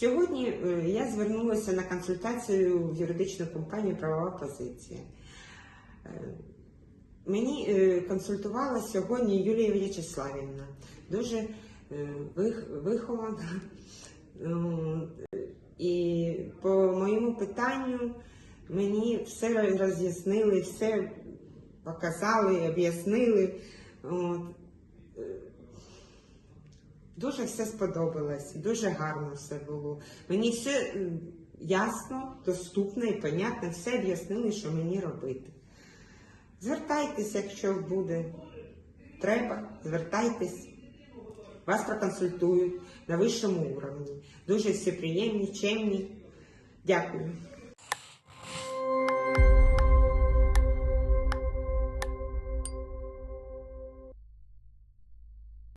Сьогодні е, я звернулася на консультацію в юридичну компанію Правова позиція. Е, Мені е, консультувала сьогодні Юлія В'ячеславівна, дуже вихована. І по моєму питанню мені все роз'яснили, все показали, об'яснили. Дуже все сподобалось, дуже гарно все було. Мені все ясно, доступно і понятно, все об'яснили, що мені робити. Звертайтеся, якщо буде треба, звертайтесь. Вас проконсультують на вищому уровні. Дуже всі приємні, чемні. Дякую.